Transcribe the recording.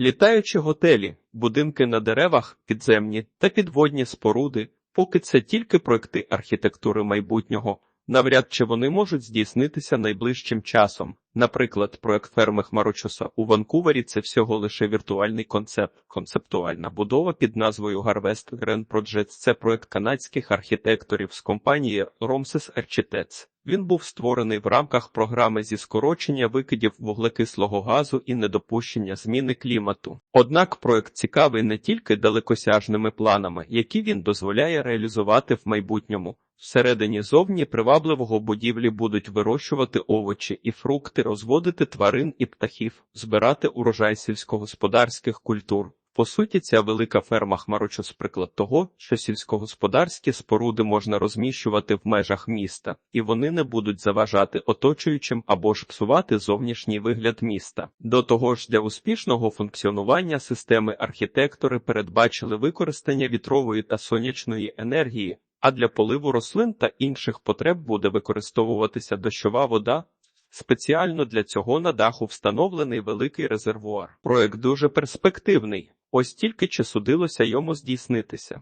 Літаючі готелі, будинки на деревах, підземні та підводні споруди, поки це тільки проекти архітектури майбутнього, навряд чи вони можуть здійснитися найближчим часом. Наприклад, проект ферми Хмарочоса у Ванкувері це всього лише віртуальний концепт, концептуальна будова під назвою Harvest Grand Projects. Це проект канадських архітекторів з компанії Romses Architects. Він був створений в рамках програми зі скорочення викидів вуглекислого газу і недопущення зміни клімату. Однак проект цікавий не тільки далекосяжними планами, які він дозволяє реалізувати в майбутньому. Всередині зовні привабливого будівлі будуть вирощувати овочі і фрукти, розводити тварин і птахів, збирати урожай сільськогосподарських культур. По суті, ця велика ферма Хмарочос – приклад того, що сільськогосподарські споруди можна розміщувати в межах міста, і вони не будуть заважати оточуючим або ж псувати зовнішній вигляд міста. До того ж, для успішного функціонування системи архітектори передбачили використання вітрової та сонячної енергії, а для поливу рослин та інших потреб буде використовуватися дощова вода. Спеціально для цього на даху встановлений великий резервуар. Проект дуже перспективний. Ось тільки чи судилося йому здійснитися.